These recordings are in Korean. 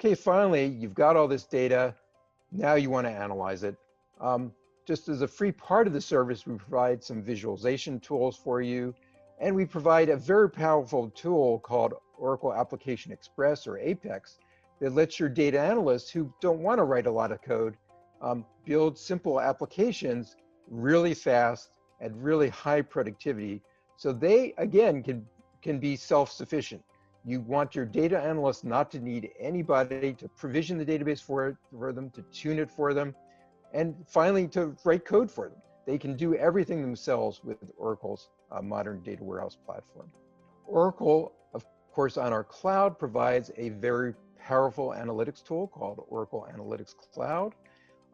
Okay, finally, you've got all this data. Now you want to analyze it. Um, just as a free part of the service, we provide some visualization tools for you. And we provide a very powerful tool called Oracle Application Express or Apex that lets your data analysts who don't want to write a lot of code um, build simple applications really fast at really high productivity. So they, again, can, can be self-sufficient. You want your data analyst not to need anybody to provision the database for, it, for them, to tune it for them, and finally to write code for them. They can do everything themselves with Oracle's uh, modern data warehouse platform. Oracle, of course, on our cloud provides a very powerful analytics tool called Oracle Analytics Cloud.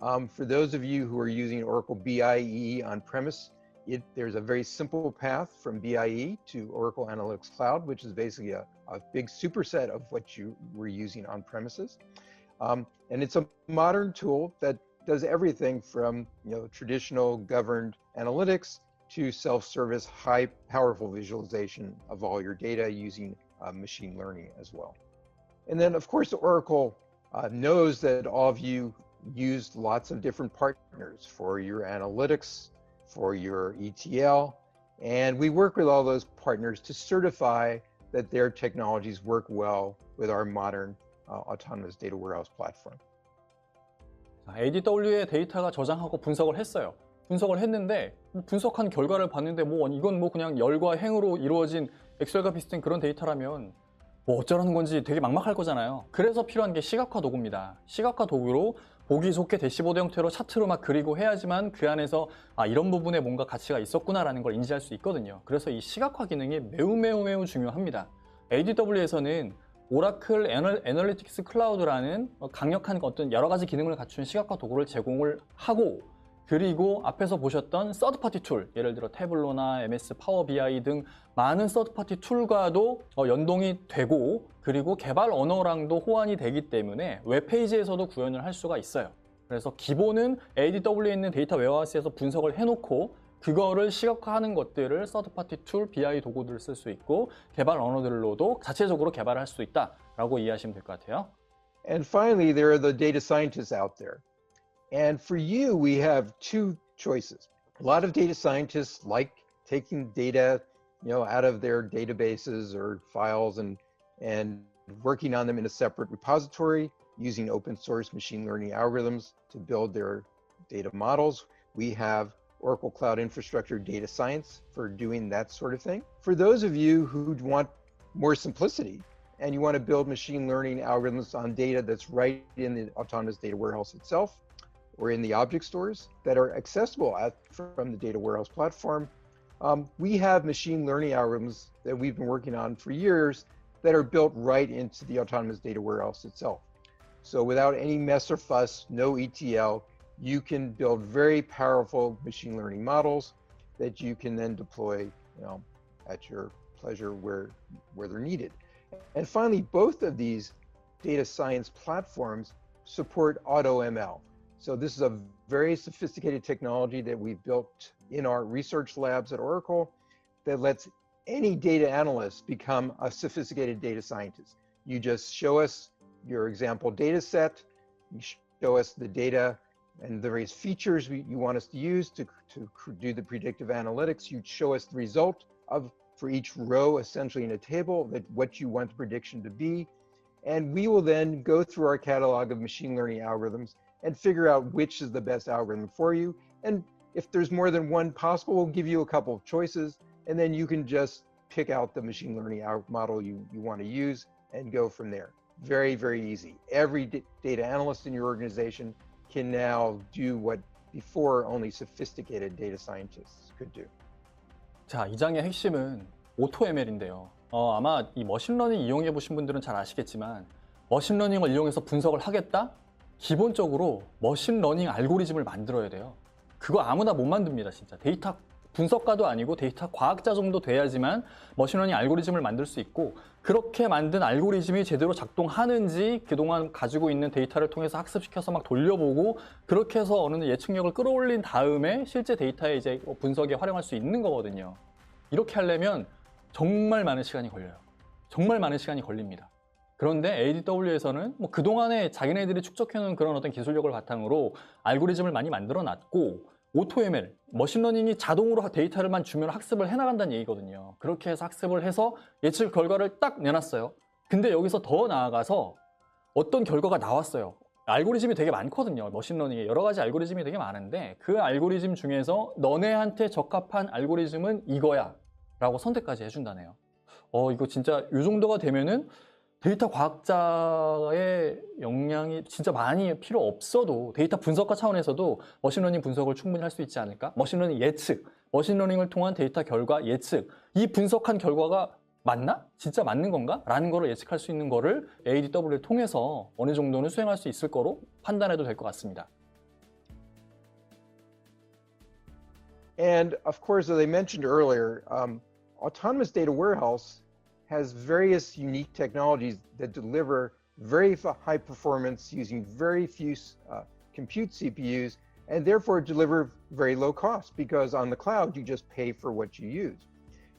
Um, for those of you who are using Oracle BIE on premise, it, there's a very simple path from BIE to Oracle Analytics Cloud, which is basically a, a big superset of what you were using on premises. Um, and it's a modern tool that does everything from you know traditional governed analytics to self-service, high powerful visualization of all your data using uh, machine learning as well. And then of course, Oracle uh, knows that all of you used lots of different partners for your analytics, for your ETL, and we work with all those partners to certify that their technologies work well with our modern uh, autonomous data warehouse platform. ADW의 데이터가 저장하고 분석을 했어요. 분석을 했는데 분석한 결과를 봤는데 뭐 이건 뭐 그냥 열과 행으로 이루어진 엑셀과 비슷한 그런 데이터라면 뭐 어쩌라는 건지 되게 막막할 거잖아요. 그래서 필요한 게 시각화 도구입니다. 시각화 도구로 보기 좋게 대시보드 형태로 차트로 막 그리고 해야지만 그 안에서 아 이런 부분에 뭔가 가치가 있었구나라는 걸 인지할 수 있거든요. 그래서 이 시각화 기능이 매우 매우 매우 중요합니다. ADW에서는 오라클 애널리틱스 클라우드라는 강력한 어떤 여러 가지 기능을 갖춘 시각화 도구를 제공을 하고 그리고 앞에서 보셨던 서드파티 툴, 예를 들어 태블로나 MS 파워 BI 등 많은 서드파티 툴과도 어, 연동이 되고 그리고 개발 언어랑도 호환이 되기 때문에 웹페이지에서도 구현을 할 수가 있어요. 그래서 기본은 ADW에 있는 데이터 웨어하우스에서 분석을 해놓고 그거를 시각화하는 것들을 서드파티 툴, BI 도구들을 쓸 수 있고 개발 언어들로도 자체적으로 개발할 수 있다라고 이해하시면 될 것 같아요. And finally, there are the data scientists out there. And for you, we have two choices. A lot of data scientists like taking data, you know, out of their databases or files and and working on them in a separate repository using open source machine learning algorithms to build their data models. We have Oracle Cloud Infrastructure Data Science for doing that sort of thing. For those of you who want more simplicity and you want to build machine learning algorithms on data that's right in the autonomous data warehouse itself, or in the object stores that are accessible at, from the data warehouse platform. Um, we have machine learning algorithms that we've been working on for years that are built right into the autonomous data warehouse itself. So without any mess or fuss, no ETL, you can build very powerful machine learning models that you can then deploy you know, at your pleasure where, where they're needed. And finally, both of these data science platforms support AutoML. So this is a very sophisticated technology that we've built in our research labs at Oracle that lets any data analyst become a sophisticated data scientist. You just show us your example data set, you show us the data and the various features we, you want us to use to, to do the predictive analytics. You show us the result of for each row essentially in a table that what you want the prediction to be. And we will then go through our catalog of machine learning algorithms and figure out which is the best algorithm for you. And if there's more than one possible, we'll give you a couple of choices, and then you can just pick out the machine learning model you, you want to use and go from there. Very, very easy. Every data analyst in your organization can now do what before only sophisticated data scientists could do. 자, 이 장의 핵심은 오토ML인데요. 어, 아마 이 머신러닝 이용해 보신 분들은 잘 아시겠지만 머신러닝을 이용해서 분석을 하겠다? 기본적으로 머신러닝 알고리즘을 만들어야 돼요. 그거 아무나 못 만듭니다, 진짜. 데이터 분석가도 아니고 데이터 과학자 정도 돼야지만 머신러닝 알고리즘을 만들 수 있고 그렇게 만든 알고리즘이 제대로 작동하는지 그동안 가지고 있는 데이터를 통해서 학습시켜서 막 돌려보고 그렇게 해서 어느 예측력을 끌어올린 다음에 실제 데이터에 이제 분석에 활용할 수 있는 거거든요. 이렇게 하려면 정말 많은 시간이 걸려요. 정말 많은 시간이 걸립니다. 그런데 ADW에서는 뭐 그동안에 자기네들이 축적해놓은 그런 어떤 기술력을 바탕으로 알고리즘을 많이 만들어 놨고 오토ML, 머신러닝이 자동으로 데이터를만 주면 학습을 해나간다는 얘기거든요. 그렇게 해서 학습을 해서 예측 결과를 딱 내놨어요. 근데 여기서 더 나아가서 어떤 결과가 나왔어요. 알고리즘이 되게 많거든요. 머신러닝에 여러 가지 알고리즘이 되게 많은데 그 알고리즘 중에서 너네한테 적합한 알고리즘은 이거야 라고 선택까지 해준다네요. 어 이거 진짜 이 정도가 되면은 데이터 과학자의 역량이 진짜 많이 필요 없어도 데이터 분석가 차원에서도 머신러닝 분석을 충분히 할 수 있지 않을까? 머신러닝 예측, 머신러닝을 통한 데이터 결과 예측, 이 분석한 결과가 맞나? 진짜 맞는 건가? 라는 거를 예측할 수 있는 거를 ADW를 통해서 어느 정도는 수행할 수 있을 거로 판단해도 될 것 같습니다. And of course, as I mentioned earlier, um, autonomous data warehouse has various unique technologies that deliver very high performance using very few uh, compute CPUs and therefore deliver very low cost because on the cloud you just pay for what you use.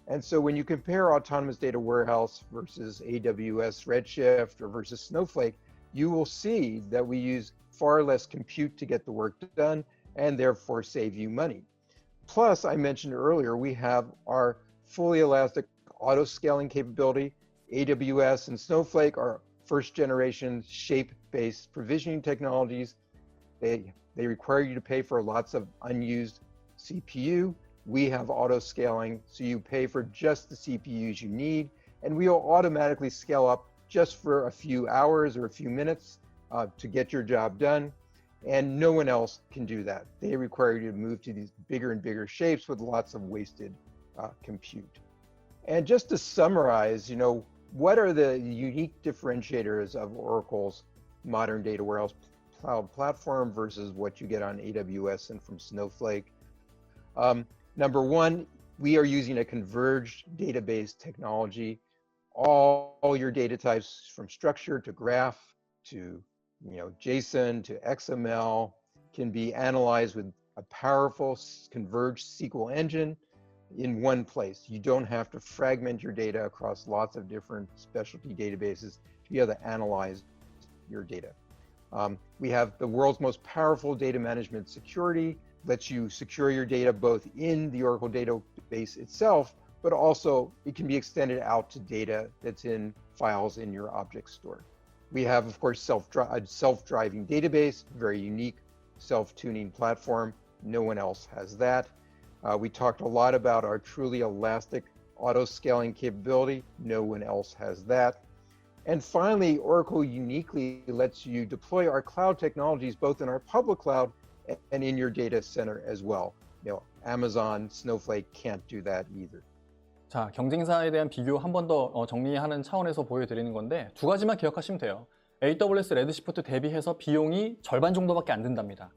And so when you compare autonomous data warehouse versus AWS Redshift or versus Snowflake, you will see that we use far less compute to get the work done and therefore save you money. Plus, I mentioned earlier, we have our fully elastic auto scaling capability. AWS and Snowflake are first generation shape based provisioning technologies. They, they require you to pay for lots of unused CPU. We have auto scaling, so you pay for just the CPUs you need, and we will automatically scale up just for a few hours or a few minutes uh, to get your job done. And no one else can do that. They require you to move to these bigger and bigger shapes with lots of wasted uh, compute. And just to summarize, you know, what are the unique differentiators of Oracle's modern data warehouse cloud platform versus what you get on AWS and from Snowflake? Um, number one, we are using a converged database technology. All, all your data types from structure to graph to you know JSON to XML can be analyzed with a powerful converged SQL engine in one place. You don't have to fragment your data across lots of different specialty databases to be able to analyze your data. Um, we have the world's most powerful data management security, lets you secure your data both in the Oracle database itself, but also it can be extended out to data that's in files in your object store. We have, of course, self self-driving database, very unique self-tuning platform. No one else has that. Uh, we talked a lot about our truly elastic auto scaling capability. No one else has that. And finally, Oracle uniquely lets you deploy our cloud technologies both in our public cloud and in your data center as well. You know, Amazon, Snowflake can't do that either. 자, 경쟁사에 대한 비교 한 번 더 정리하는 차원에서 보여드리는 건데 두 가지만 기억하시면 돼요. AWS 레드시프트 대비해서 비용이 절반 정도밖에 안 든답니다.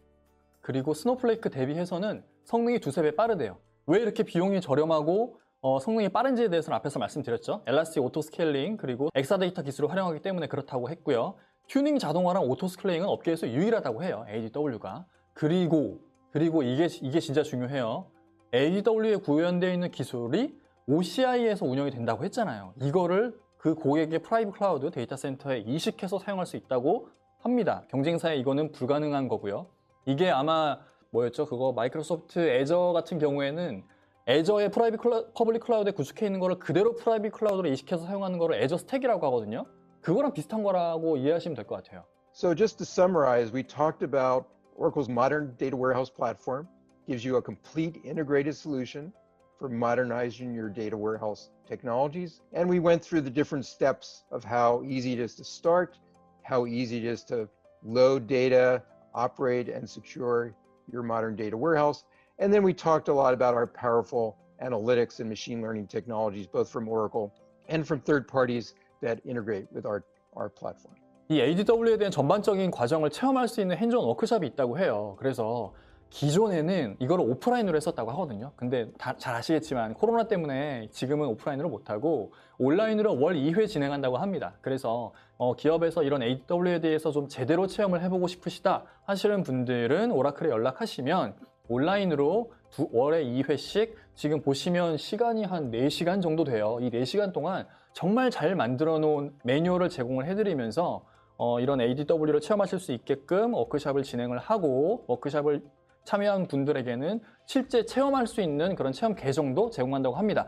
그리고 스노플레이크 대비해서는 성능이 두세 배 빠르대요. 왜 이렇게 비용이 저렴하고 어, 성능이 빠른지에 대해서는 앞에서 말씀드렸죠. 엘라스틱 오토 스케일링 그리고 엑사데이터 기술을 활용하기 때문에 그렇다고 했고요. 튜닝 자동화랑 오토 스케일링은 업계에서 유일하다고 해요. ADW가. 그리고 그리고 이게 이게 진짜 중요해요. ADW에 구현되어 있는 기술이 OCI에서 운영이 된다고 했잖아요. 이거를 그 고객의 프라이빗 클라우드 데이터 센터에 이식해서 사용할 수 있다고 합니다. 경쟁사에 이거는 불가능한 거고요. 이게 아마 뭐였죠? 그거 마이크로소프트 애저 같은 경우에는 애저의 프라이빗 클라, 퍼블릭 클라우드에 구축해 있는 거를 그대로 프라이빗 클라우드로 이식해서 사용하는 거를 애저 스택이라고 하거든요. 그거랑 비슷한 거라고 이해하시면 될 것 같아요. So just to summarize, we talked about Oracle's modern data warehouse platform gives you a complete integrated solution for modernizing your data warehouse technologies. And we went through the different steps of how easy it is to start, how easy it is to load data, operate and secure your modern data warehouse. And then we talked a lot about our powerful analytics and machine learning technologies, both from Oracle and from third parties that integrate with our, our platform. 이 ADW에 대한 전반적인 과정을 체험할 수 있는 핸즈온 워크숍이 있다고 해요. 그래서 기존에는 이걸 오프라인으로 했었다고 하거든요. 근데 다, 잘 아시겠지만 코로나 때문에 지금은 오프라인으로 못하고 온라인으로 월 2회 진행한다고 합니다. 그래서 어, 기업에서 이런 AW에 대해서 좀 제대로 체험을 해보고 싶으시다 하시는 분들은 오라클에 연락하시면 온라인으로 두, 월에 2회씩 지금 보시면 시간이 한 4시간 정도 돼요. 이 4시간 동안 정말 잘 만들어 놓은 매뉴얼을 제공을 해드리면서 어, 이런 ADW를 체험하실 수 있게끔 워크샵을 진행을 하고 워크샵을 참여한 분들에게는 실제 체험할 수 있는 그런 체험 계정도 제공한다고 합니다.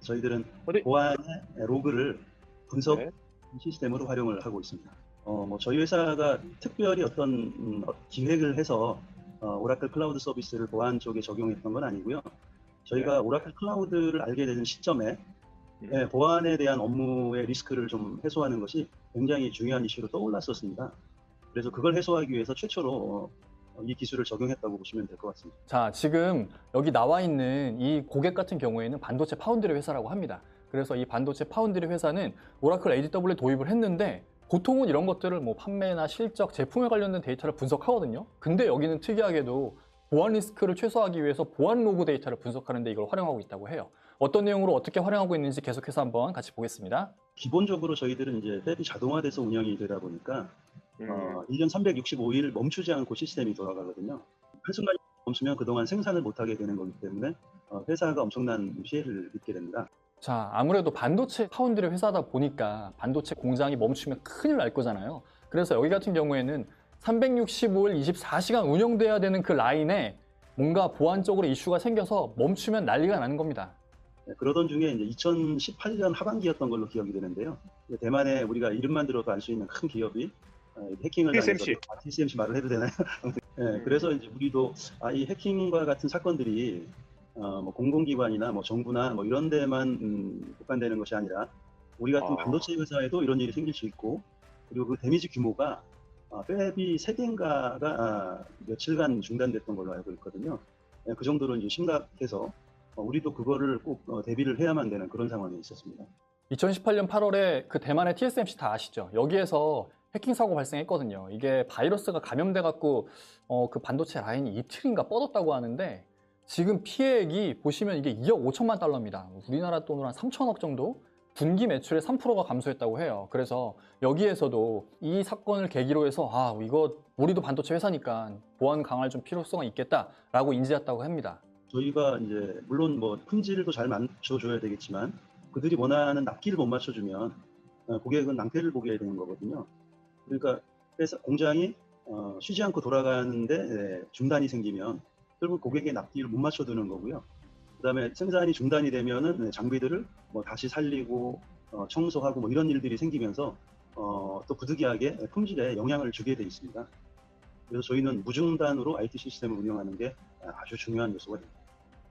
저희들은 어디- 보안의 로그를 분석 네. 시스템으로 활용을 하고 있습니다. 어, 뭐 저희 회사가 특별히 어떤 음, 어, 기획을 해서 어, 오라클 클라우드 서비스를 보안 쪽에 적용했던 건 아니고요. 저희가 오라클 클라우드를 알게 되는 시점에 음. 예, 보안에 대한 업무의 리스크를 좀 해소하는 것이 굉장히 중요한 이슈로 떠올랐었습니다. 그래서 그걸 해소하기 위해서 최초로 어, 이 기술을 적용했다고 보시면 될 것 같습니다. 자, 지금 여기 나와 있는 이 고객 같은 경우에는 반도체 파운드리 회사라고 합니다. 그래서 이 반도체 파운드리 회사는 오라클 ADW 도입을 했는데 보통은 이런 것들을 뭐 판매나 실적, 제품에 관련된 데이터를 분석하거든요. 근데 여기는 특이하게도 보안 리스크를 최소화하기 위해서 보안 로그 데이터를 분석하는데 이걸 활용하고 있다고 해요. 어떤 내용으로 어떻게 활용하고 있는지 계속해서 한번 같이 보겠습니다. 기본적으로 저희들은 이제 랩이 자동화돼서 운영이 되다 보니까 음. 어, 1년 365일 멈추지 않고 시스템이 돌아가거든요. 한순간 멈추면 그동안 생산을 못하게 되는 거기 때문에 어, 회사가 엄청난 피해를 입게 됩니다. 자, 아무래도 반도체 파운드리 회사다 보니까 반도체 공장이 멈추면 큰일 날 거잖아요. 그래서 여기 같은 경우에는 365일 24시간 운영돼야 되는 그 라인에 뭔가 보안적으로 이슈가 생겨서 멈추면 난리가 나는 겁니다. 네, 그러던 중에 이제 2018년 하반기였던 걸로 기억이 되는데요. 대만에 우리가 이름만 들어도 알 수 있는 큰 기업이 어, 해킹을 TSMC. 당해서- 아, TSMC 말을 해도 되나요? 네, 그래서 이제 우리도 아, 이 해킹과 같은 사건들이 어, 뭐 공공기관이나 뭐 정부나 뭐 이런 데만 음, 국한되는 것이 아니라 우리 같은 아. 반도체 회사에도 이런 일이 생길 수 있고 그리고 그 데미지 규모가 아, 팹이 세 개인가가 아, 며칠간 중단됐던 걸로 알고 있거든요. 네, 그 정도로 이제 심각해서 어, 우리도 그거를 꼭 어, 대비를 해야만 되는 그런 상황에 있었습니다. 2018년 8월에 그 대만의 TSMC 다 아시죠? 여기에서 해킹 사고 발생했거든요. 이게 바이러스가 감염돼 갖고 어, 그 반도체 라인이 이틀인가 뻗었다고 하는데 지금 피해액이 보시면 이게 2억 5천만 달러입니다. 우리나라 돈으로 한 3천억 정도? 분기 매출의 3%가 감소했다고 해요. 그래서 여기에서도 이 사건을 계기로 해서 아 이거 우리도 반도체 회사니까 보안 강화할 좀 필요성이 있겠다라고 인지했다고 합니다. 저희가 이제 물론 뭐 품질도 잘 맞춰줘야 되겠지만 그들이 원하는 납기를 못 맞춰주면 어, 고객은 낭패를 보게 되는 거거든요. 그러니까 회사 공장이 어, 쉬지 않고 돌아가는데 네, 중단이 생기면 결국 고객의 납기를 못 맞춰두는 거고요. 그다음에 생산이 중단이 되면은 네, 장비들을 뭐 다시 살리고 어, 청소하고 뭐 이런 일들이 생기면서 어, 또 부득이하게 품질에 영향을 주게 돼 있습니다. 그래서 저희는 무중단으로 IT 시스템을 운영하는 게 아주 중요한 요소가 됩니다.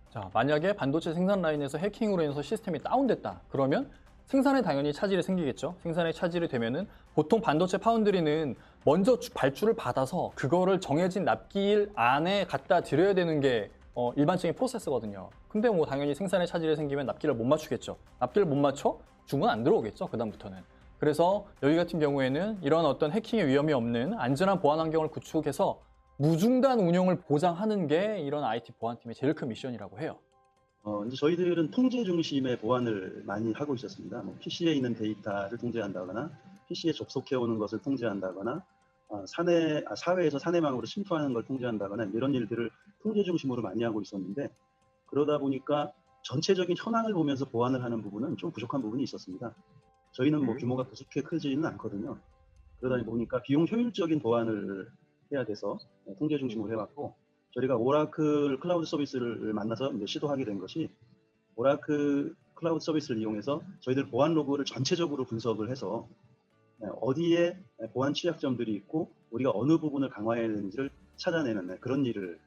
자, 만약에 반도체 생산 라인에서 해킹으로 인해서 시스템이 다운됐다. 그러면 생산에 당연히 차질이 생기겠죠. 생산에 차질이 되면은 보통 반도체 파운드리는 먼저 주- 발주를 받아서 그거를 정해진 납기일 안에 갖다 드려야 되는 게 어, 일반적인 프로세스거든요. 근데 뭐 당연히 생산에 차질이 생기면 납기를 못 맞추겠죠. 납기를 못 맞춰 주문 안 들어오겠죠. 그다음부터는. 그래서 여기 같은 경우에는 이런 어떤 해킹의 위험이 없는 안전한 보안 환경을 구축해서 무중단 운영을 보장하는 게 이런 IT 보안팀의 제일 큰 미션이라고 해요. 어, 이제 저희들은 통제 중심의 보안을 많이 하고 있었습니다. 뭐 PC에 있는 데이터를 통제한다거나, PC에 접속해 오는 것을 통제한다거나, 아, 사내, 아, 사회에서 사내망으로 침투하는 걸 통제한다거나 이런 일들을 통제 중심으로 많이 하고 있었는데 그러다 보니까 전체적인 현황을 보면서 보안을 하는 부분은 좀 부족한 부분이 있었습니다. 저희는 뭐 음. 규모가 그렇게 크지는 않거든요. 그러다 보니까 비용 효율적인 보안을 해야 돼서 네, 통제 중심으로 해왔고 저희가 오라클 클라우드 서비스를 만나서 이제 시도하게 된 것이 오라클 클라우드 서비스를 이용해서 저희들 보안 로그를 전체적으로 분석을 해서 네, 어디에 보안 취약점들이 있고 우리가 어느 부분을 강화해야 되는지를 찾아내는 네, 그런 일을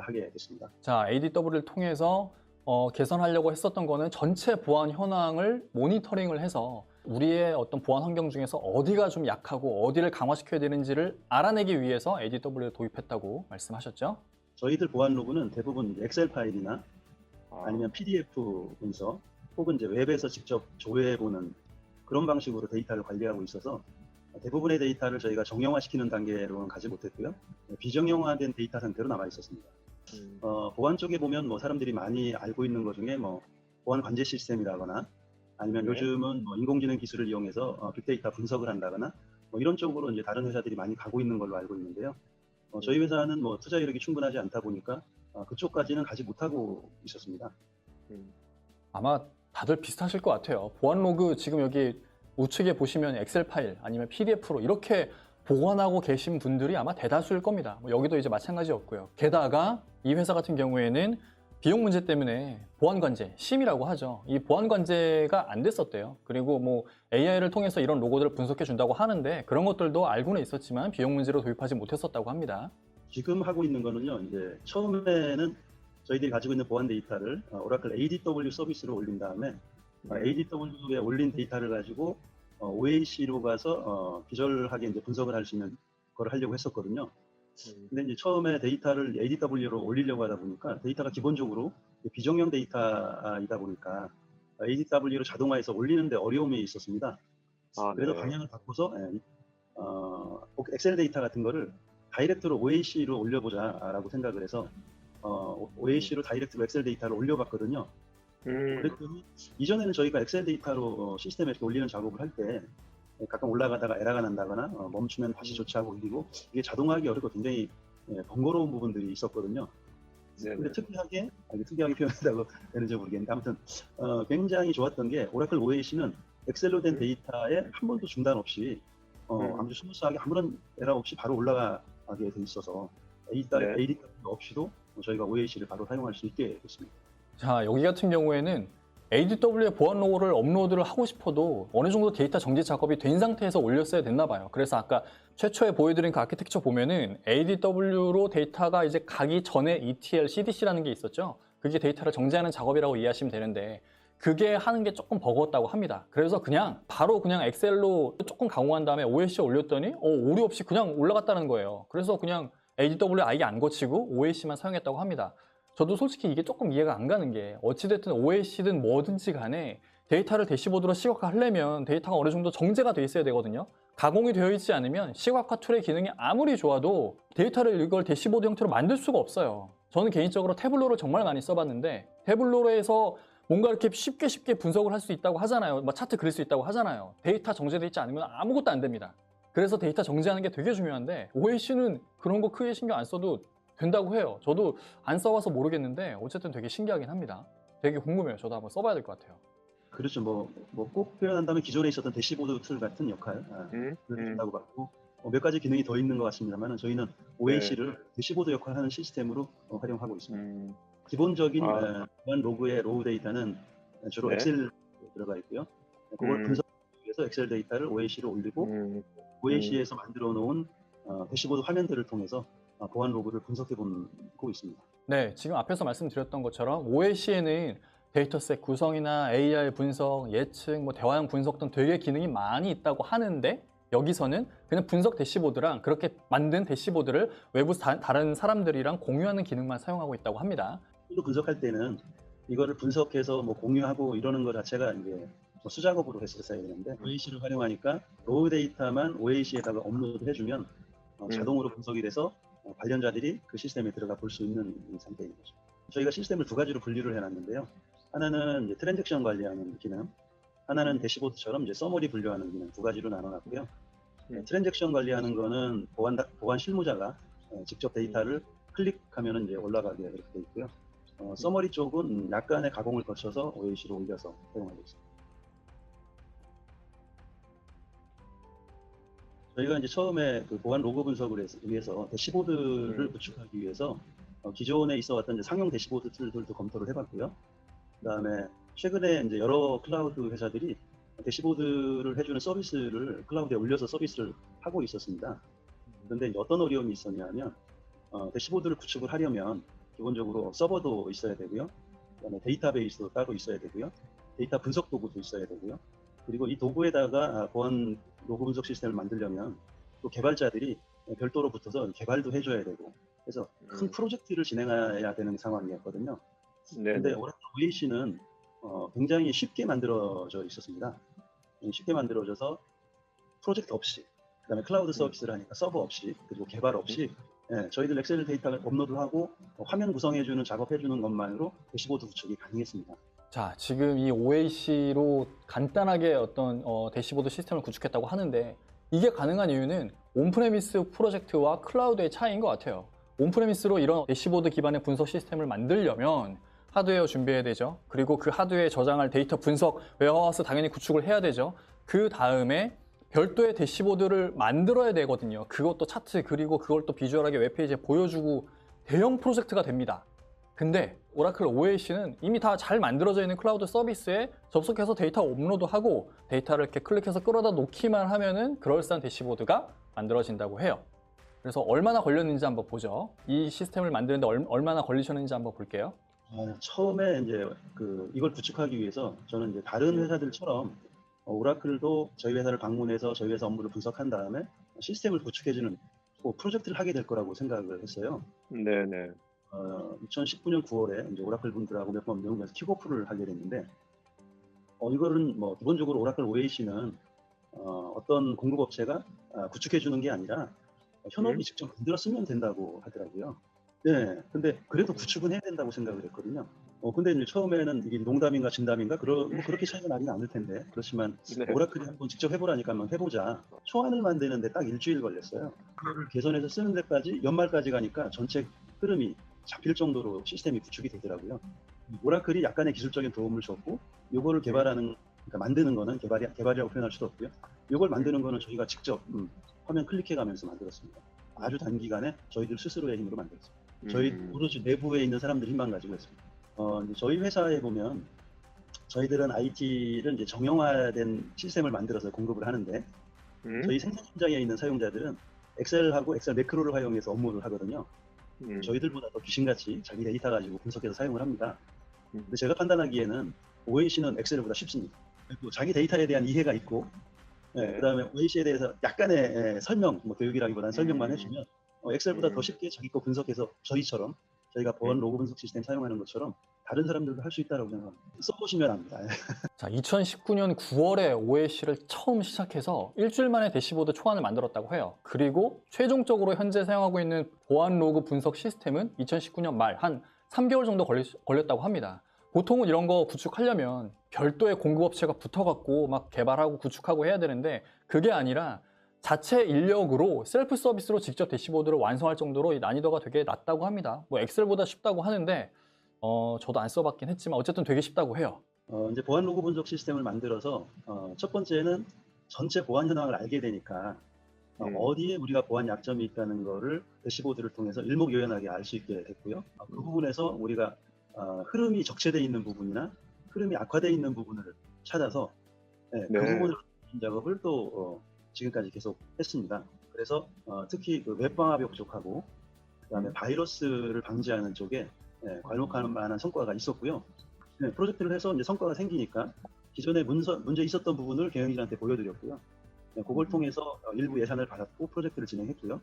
하게 됐습니다. 자, ADW를 통해서 어, 개선하려고 했었던 거는 전체 보안 현황을 모니터링을 해서 우리의 어떤 보안 환경 중에서 어디가 좀 약하고 어디를 강화시켜야 되는지를 알아내기 위해서 ADW를 도입했다고 말씀하셨죠? 저희들 보안 로그는 대부분 엑셀 파일이나 아, 아니면 PDF 문서 혹은 이제 웹에서 직접 조회해보는 그런 방식으로 데이터를 관리하고 있어서 대부분의 데이터를 저희가 정형화시키는 단계로는 가지 못했고요. 비정형화된 데이터 상태로 남아 있었습니다. 음. 어, 보안 쪽에 보면 뭐 사람들이 많이 알고 있는 것 중에 뭐 보안 관제 시스템이라거나 아니면 네. 요즘은 뭐 인공지능 기술을 이용해서 어, 빅데이터 분석을 한다거나 뭐 이런 쪽으로 이제 다른 회사들이 많이 가고 있는 걸로 알고 있는데요. 어, 저희 회사는 뭐 투자 이력이 충분하지 않다 보니까 어, 어, 그쪽까지는 가지 못하고 있었습니다. 아마 다들 비슷하실 것 같아요. 보안 로그 지금 여기 우측에 보시면 엑셀 파일 아니면 PDF로 이렇게 보관하고 계신 분들이 아마 대다수일 겁니다. 뭐 여기도 이제 마찬가지였고요. 게다가 이 회사 같은 경우에는 비용 문제 때문에 보안 관제, 심이라고 하죠. 이 보안 관제가 안 됐었대요. 그리고 뭐 AI를 통해서 이런 로고들을 분석해 준다고 하는데 그런 것들도 알고는 있었지만 비용 문제로 도입하지 못했었다고 합니다. 지금 하고 있는 거는요, 이제 처음에는 저희들이 가지고 있는 보안 데이터를 어, 오라클 ADW 서비스로 올린 다음에 어, ADW에 올린 데이터를 가지고 어, OAC로 가서 어, 비주얼하게 이제 분석을 할 수 있는 걸 하려고 했었거든요. 근데 이제 처음에 데이터를 ADW로 올리려고 하다 보니까 데이터가 기본적으로 비정형 데이터이다 보니까 ADW로 자동화해서 올리는데 어려움이 있었습니다. 아, 그래서 네. 방향을 바꿔서 예, 어, 엑셀 데이터 같은 거를 다이렉트로 OAC로 올려보자라고 생각을 해서 어, OAC로 다이렉트로 엑셀 데이터를 올려봤거든요. 음, 그랬더니 이전에는 저희가 엑셀 데이터로 어, 시스템에 올리는 작업을 할 때 가끔 올라가다가 에러가 난다거나 어, 멈추면 다시 조치하고 올리고 이게 자동화하기 어렵고 굉장히 예, 번거로운 부분들이 있었거든요. 네, 근데 네. 특이하게 아, 이게 특이하게 표현한다고 되는지 모르겠는데 아무튼 어, 굉장히 좋았던 게 오라클 OAC는 엑셀로 된 음. 데이터에 한 번도 중단 없이 어, 음. 아주 스무스하게 아무런 에러 없이 바로 올라가게 돼 있어서 네. AD 없이도 저희가 OAC를 바로 사용할 수 있게 됐습니다. 자, 여기 같은 경우에는 ADW의 보안 로고를 업로드를 하고 싶어도 어느 정도 데이터 정지 작업이 된 상태에서 올렸어야 됐나 봐요. 그래서 아까 최초에 보여드린 그 아키텍처 보면은 ADW로 데이터가 이제 가기 전에 ETL, CDC라는 게 있었죠. 그게 데이터를 정지하는 작업이라고 이해하시면 되는데 그게 하는 게 조금 버거웠다고 합니다. 그래서 그냥 바로 그냥 엑셀로 조금 강화한 다음에 OAC에 올렸더니 어, 오류 없이 그냥 올라갔다는 거예요. 그래서 그냥 ADW 아예 안 거치고 OAC만 사용했다고 합니다. 저도 솔직히 이게 조금 이해가 안 가는 게 어찌됐든 OAC든 뭐든지 간에 데이터를 대시보드로 시각화하려면 데이터가 어느 정도 정제가 돼 있어야 되거든요. 가공이 되어 있지 않으면 시각화 툴의 기능이 아무리 좋아도 데이터를 이걸 대시보드 형태로 만들 수가 없어요. 저는 개인적으로 태블로를 정말 많이 써봤는데 태블로에서 뭔가 이렇게 쉽게 쉽게 분석을 할 수 있다고 하잖아요. 뭐 차트 그릴 수 있다고 하잖아요. 데이터 정제돼 있지 않으면 아무것도 안 됩니다. 그래서 데이터 정제하는 게 되게 중요한데 OAC는 그런 거 크게 신경 안 써도 된다고 해요. 저도 안 써봐서 모르겠는데 어쨌든 되게 신기하긴 합니다. 되게 궁금해요. 저도 한번 써봐야 될 것 같아요. 그렇죠. 뭐꼭 표현한다면 기존에 있었던 대시보드 툴 같은 역할 아, 음, 음. 된다고 봤고 어, 몇 가지 기능이 더 있는 것 같습니다만 저희는 OAC를 대시보드 역할을 하는 시스템으로 어, 활용하고 있습니다. 음, 기본적인 아. 어, 로그의 로우 데이터는 주로 네. 엑셀 들어가 있고요. 그걸 음. 분석하기 위해서 엑셀 데이터를 OAC로 올리고 음, OAC에서 만들어 놓은 어, 대시보드 화면들을 통해서 어, 보안 로그를 분석해 보고 있습니다. 네, 지금 앞에서 말씀드렸던 것처럼 OAC에는 데이터셋 구성이나 AI 분석, 예측, 뭐 대화형 분석 등 되게 기능이 많이 있다고 하는데 여기서는 그냥 분석 대시보드랑 그렇게 만든 대시보드를 외부 다, 다른 사람들이랑 공유하는 기능만 사용하고 있다고 합니다. 또 분석할 때는 이거를 분석해서 뭐 공유하고 이러는 것 자체가 이제 뭐 수작업으로 했었어야 되는데 OAC를 활용하니까 로우 데이터만 OAC에다가 업로드 해주면 어, 음. 자동으로 분석이 돼서 어, 관련자들이 그 시스템에 들어가 볼 수 있는 상태인 거죠. 저희가 시스템을 두 가지로 분류를 해놨는데요. 하나는 트랜잭션 관리하는 기능, 하나는 대시보드처럼 이제 서머리 분류하는 기능 두 가지로 나눠놨고요. 네, 트랜잭션 관리하는 거는 보안, 다- 보안 실무자가 어, 직접 데이터를 클릭하면 이제 올라가게 이렇게 돼 있고요. 어, 서머리 쪽은 약간의 가공을 거쳐서 OAC로 옮겨서 사용하고 있습니다. 저희가 이제 처음에 그 보안 로그 분석을 해서- 위해서 대시보드를 음. 구축하기 위해서 어, 기존에 있어 왔던 상용 대시보드 툴들도 검토를 해봤고요. 그 다음에 최근에 이제 여러 클라우드 회사들이 대시보드를 해주는 서비스를 클라우드에 올려서 서비스를 하고 있었습니다. 그런데 어떤 어려움이 있었냐면 어, 대시보드를 구축을 하려면 기본적으로 서버도 있어야 되고요. 그다음에 데이터베이스도 따로 있어야 되고요. 데이터 분석 도구도 있어야 되고요. 그리고 이 도구에다가 아, 보안 로그 분석 시스템을 만들려면 또 개발자들이 별도로 붙어서 개발도 해줘야 되고 그래서 큰 음. 프로젝트를 진행해야 되는 상황이었거든요. 네, 근데 네. 오라클 OAC는 어, 굉장히 쉽게 만들어져 있었습니다. 음, 쉽게 만들어져서 프로젝트 없이, 그다음에 클라우드 서비스를 하니까 서버 없이, 그리고 개발 없이, 예, 저희들 엑셀 데이터를 업로드하고 어, 화면 구성해주는 작업해주는 것만으로 대시보드 구축이 가능했습니다. 자, 지금 이 OAC로 간단하게 어떤 어, 대시보드 시스템을 구축했다고 하는데 이게 가능한 이유는 온프레미스 프로젝트와 클라우드의 차이인 것 같아요. 온프레미스로 이런 대시보드 기반의 분석 시스템을 만들려면 하드웨어 준비해야 되죠. 그리고 그 하드웨어에 저장할 데이터 분석 웨어하우스 당연히 구축을 해야 되죠. 그 다음에 별도의 대시보드를 만들어야 되거든요. 그것도 차트 그리고 그걸 또 비주얼하게 웹페이지에 보여주고 대형 프로젝트가 됩니다. 근데 오라클 OAC는 이미 다 잘 만들어져 있는 클라우드 서비스에 접속해서 데이터 업로드하고 데이터를 이렇게 클릭해서 끌어다 놓기만 하면은 그럴싸한 대시보드가 만들어진다고 해요. 그래서 얼마나 걸렸는지 한번 보죠. 이 시스템을 만드는데 얼, 얼마나 걸리셨는지 한번 볼게요. 어, 처음에 이제 그 이걸 구축하기 위해서 저는 이제 다른 회사들처럼 어, 오라클도 저희 회사를 방문해서 저희 회사 업무를 분석한 다음에 시스템을 구축해주는 뭐 프로젝트를 하게 될 거라고 생각을 했어요. 네네. 어, 2019년 9월에 이제 오라클 분들하고 몇 번 미국에서 킥오프를 하게 됐는데, 어, 이거는 뭐 기본적으로 오라클 OAC는 어, 어떤 공급업체가 아, 구축해 주는 게 아니라 현업이 음. 직접 만들었으면 된다고 하더라고요. 네, 근데 그래도 구축은 해야 된다고 생각을 했거든요. 어, 근데 이제 처음에는 이게 농담인가 진담인가 그러, 뭐 그렇게 차이가 나진 않을 텐데 그렇지만 네. 오라클이 한번 직접 해보라니까 한번 해보자. 초안을 만드는데 딱 일주일 걸렸어요. 그거를 개선해서 쓰는 데까지 연말까지 가니까 전체 흐름이 잡힐 정도로 시스템이 구축이 되더라고요. 오라클이 약간의 기술적인 도움을 줬고, 요거를 개발하는, 그러니까 만드는 거는 개발이, 개발이라고 표현할 수도 없고요. 요걸 만드는 거는 저희가 직접 음, 화면 클릭해 가면서 만들었습니다. 아주 단기간에 저희들 스스로의 힘으로 만들었습니다. 저희 음. 오로지 내부에 있는 사람들 힘만 가지고 했습니다. 어, 저희 회사에 보면 저희들은 IT를 이제 정형화된 시스템을 만들어서 공급을 하는데 음. 저희 생산 현장에 있는 사용자들은 엑셀하고 엑셀 매크로를 활용해서 업무를 하거든요. 음. 저희들보다 더 귀신같이 자기 데이터 가지고 분석해서 사용을 합니다. 음. 근데 제가 판단하기에는 OAC는 엑셀보다 쉽습니다. 그리고 자기 데이터에 대한 이해가 있고, 예, 네. 그다음에 OAC에 대해서 약간의 예, 설명, 뭐 교육이라기보다는 설명만 음. 해주면 어, 엑셀보다 음. 더 쉽게 자기 거 분석해서 저희처럼 저희가 보안 음. 로그 분석 시스템 사용하는 것처럼 다른 사람들도 할 수 있다고 생각합니다. 써보시면 압니다. 자, 2019년 9월에 OAC를 처음 시작해서 일주일 만에 대시보드 초안을 만들었다고 해요. 그리고 최종적으로 현재 사용하고 있는 보안 로그 분석 시스템은 2019년 말 한 3개월 정도 걸리, 걸렸다고 합니다. 보통은 이런 거 구축하려면 별도의 공급업체가 붙어갖고 막 개발하고 구축하고 해야 되는데 그게 아니라 자체 인력으로 셀프 서비스로 직접 대시보드를 완성할 정도로 이 난이도가 되게 낮다고 합니다. 뭐 엑셀보다 쉽다고 하는데 어, 저도 안 써봤긴 했지만 어쨌든 되게 쉽다고 해요. 어, 이제 보안 로그 분석 시스템을 만들어서 어, 첫 번째는 전체 보안 현황을 알게 되니까 어, 음. 어디에 우리가 보안 약점이 있다는 거를 대시보드를 통해서 일목요연하게 알 수 있게 됐고요. 어, 그 부분에서 우리가 어, 흐름이 적체되어 있는 부분이나 흐름이 악화되어 있는 부분을 찾아서 예, 그 네. 부분을 찾는 작업을 또 어, 지금까지 계속 했습니다. 그래서 어, 특히 그 웹방압이 부족하고 그다음에 바이러스를 방지하는 쪽에 예, 괄목할 만한 성과가 있었고요. 네, 프로젝트를 해서 이제 성과가 생기니까 기존에 문서, 문제 있었던 부분을 경영진한테 보여드렸고요. 네, 그걸 통해서 어, 일부 예산을 받았고 프로젝트를 진행했고요.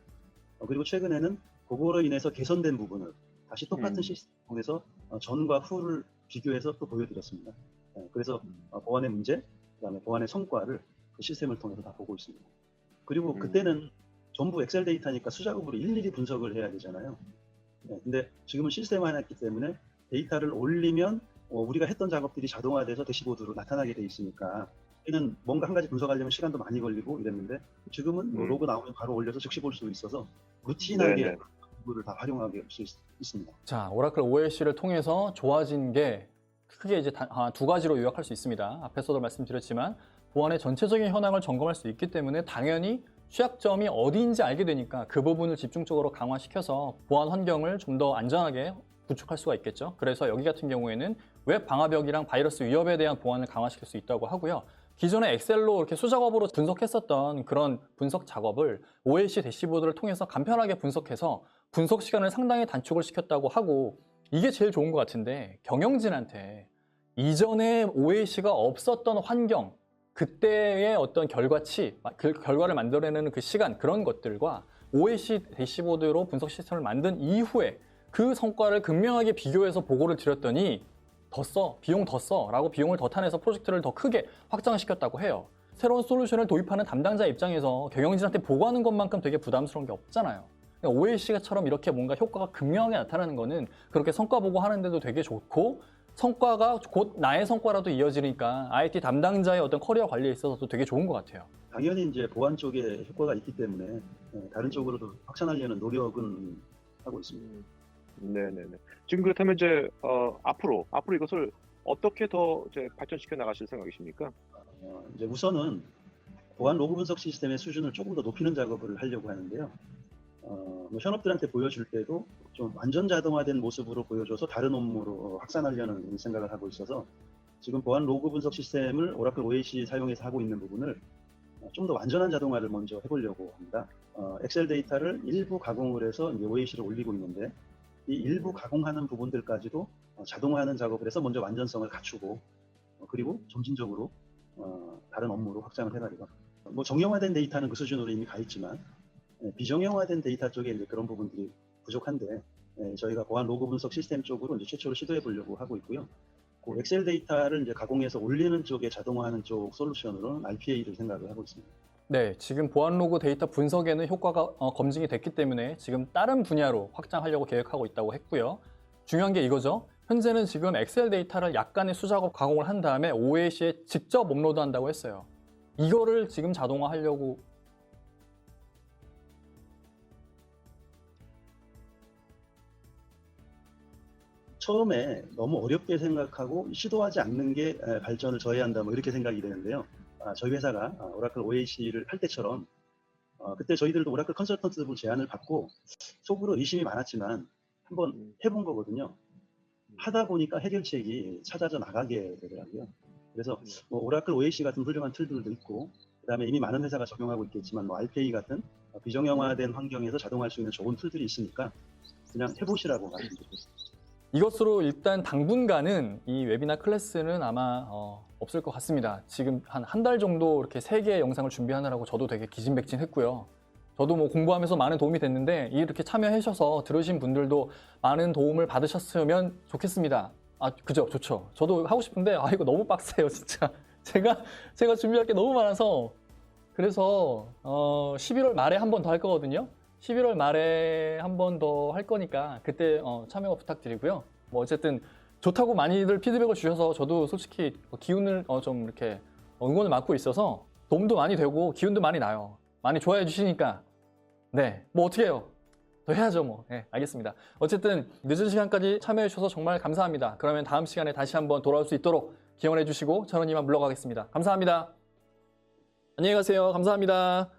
어, 그리고 최근에는 그거로 인해서 개선된 부분을 다시 똑같은 음. 시스템 통해서 어, 전과 후를 비교해서 또 보여드렸습니다. 네, 그래서 어, 보안의 문제, 그다음에 보안의 성과를 그 시스템을 통해서 다 보고 있습니다. 그리고 음. 그때는 전부 엑셀 데이터니까 수작업으로 일일이 분석을 해야 되잖아요. 네, 근데 지금은 시스템화했기 때문에 데이터를 올리면 어, 우리가 했던 작업들이 자동화돼서 대시보드로 나타나게 돼 있으니까 그때는 뭔가 한 가지 분석하려면 시간도 많이 걸리고 이랬는데 지금은 뭐 음. 로그 나오면 바로 올려서 즉시 볼 수 있어서 루틴하게. 그거를 다 활용하게 할 수 있습니다. 자, 오라클 OAC를 통해서 좋아진 게 크게 이제 다- 아, 두 가지로 요약할 수 있습니다. 앞에서도 말씀드렸지만 보안의 전체적인 현황을 점검할 수 있기 때문에 당연히 취약점이 어디인지 알게 되니까 그 부분을 집중적으로 강화시켜서 보안 환경을 좀 더 안전하게 구축할 수가 있겠죠. 그래서 여기 같은 경우에는 웹 방화벽이랑 바이러스 위협에 대한 보안을 강화시킬 수 있다고 하고요. 기존에 엑셀로 이렇게 수작업으로 분석했었던 그런 분석 작업을 OAC 대시보드를 통해서 간편하게 분석해서 분석 시간을 상당히 단축을 시켰다고 하고 이게 제일 좋은 것 같은데 경영진한테 이전에 OAC가 없었던 환경 그때의 어떤 결과치 그 결과를 만들어내는 그 시간 그런 것들과 OAC 대시보드로 분석 시스템을 만든 이후에 그 성과를 극명하게 비교해서 보고를 드렸더니 더 써, 비용 더 써, 라고 비용을 더 타내서 프로젝트를 더 크게 확장시켰다고 해요. 새로운 솔루션을 도입하는 담당자 입장에서 경영진한테 보고하는 것만큼 되게 부담스러운 게 없잖아요. OAC가처럼 이렇게 뭔가 효과가 극명하게 나타나는 거는 그렇게 성과 보고 하는데도 되게 좋고 성과가 곧 나의 성과라도 이어지니까 IT 담당자의 어떤 커리어 관리에 있어서도 되게 좋은 것 같아요. 당연히 이제 보안 쪽에 효과가 있기 때문에 예, 다른 쪽으로도 확산하려는 노력은 하고 있습니다. 음. 네네네. 지금 그렇다면 이제 어, 앞으로 앞으로 이것을 어떻게 더 이제 발전시켜 나가실 생각이십니까? 어, 이제 우선은 보안 로그 분석 시스템의 수준을 조금 더 높이는 작업을 하려고 하는데요. 어, 뭐 현업들한테 보여줄 때도 좀 완전 자동화된 모습으로 보여줘서 다른 업무로 확산하려는 생각을 하고 있어서 지금 보안 로그 분석 시스템을 오라클 OAC 사용해서 하고 있는 부분을 좀 더 완전한 자동화를 먼저 해보려고 합니다. 어, 엑셀 데이터를 일부 가공을 해서 이제 OAC를 올리고 있는데 이 일부 가공하는 부분들까지도 어, 자동화하는 작업을 해서 먼저 완전성을 갖추고 어, 그리고 점진적으로 어, 다른 업무로 확장을 해가지고 뭐 정형화된 데이터는 그 수준으로 이미 가 있지만 예, 비정형화된 데이터 쪽에 이제 그런 부분들이 부족한데 예, 저희가 보안 로그 분석 시스템 쪽으로 이제 최초로 시도해 보려고 하고 있고요. 그 엑셀 데이터를 이제 가공해서 올리는 쪽에 자동화하는 쪽 솔루션으로는 RPA를 생각을 하고 있습니다. 네, 지금 보안 로그 데이터 분석에는 효과가 어, 검증이 됐기 때문에 지금 다른 분야로 확장하려고 계획하고 있다고 했고요. 중요한 게 이거죠. 현재는 지금 엑셀 데이터를 약간의 수작업 가공을 한 다음에 OAC에 직접 업로드한다고 했어요. 이거를 지금 자동화하려고 처음에 너무 어렵게 생각하고 시도하지 않는 게 에, 발전을 저해한다 뭐 이렇게 생각이 되는데요. 아, 저희 회사가 아, 오라클 OAC를 할 때처럼 어, 그때 저희들도 오라클 컨설턴트부 제안을 받고 속으로 의심이 많았지만 한번 음. 해본 거거든요. 하다 보니까 해결책이 찾아져 나가게 되더라고요. 그래서 뭐 오라클 OAC 같은 훌륭한 툴들도 있고 그다음에 이미 많은 회사가 적용하고 있겠지만 뭐 RPA 같은 비정형화된 환경에서 자동할 수 있는 좋은 툴들이 있으니까 그냥 해보시라고 말씀드리겠습니다. 이것으로 일단 당분간은 이 웨비나 클래스는 아마 어, 없을 것 같습니다. 지금 한 한 달 정도 이렇게 세 개의 영상을 준비하느라고 저도 되게 기진백진했고요. 저도 뭐 공부하면서 많은 도움이 됐는데 이렇게 참여하셔서 들으신 분들도 많은 도움을 받으셨으면 좋겠습니다. 아 그죠 좋죠. 저도 하고 싶은데 아 이거 너무 빡세요 진짜. 제가 제가 준비할 게 너무 많아서 그래서 어, 11월 말에 한 번 더 할 거거든요. 11월 말에 한 번 더 할 거니까 그때 어, 참여 부탁드리고요. 뭐 어쨌든 좋다고 많이들 피드백을 주셔서 저도 솔직히 기운을 어, 좀 이렇게 응원을 맡고 있어서 도움도 많이 되고 기운도 많이 나요. 많이 좋아해 주시니까 네, 뭐 어떻게 해요? 더 해야죠, 뭐. 네, 알겠습니다. 어쨌든 늦은 시간까지 참여해 주셔서 정말 감사합니다. 그러면 다음 시간에 다시 한번 돌아올 수 있도록 기원해 주시고 저는 이만 물러가겠습니다. 감사합니다. 안녕히 가세요. 감사합니다.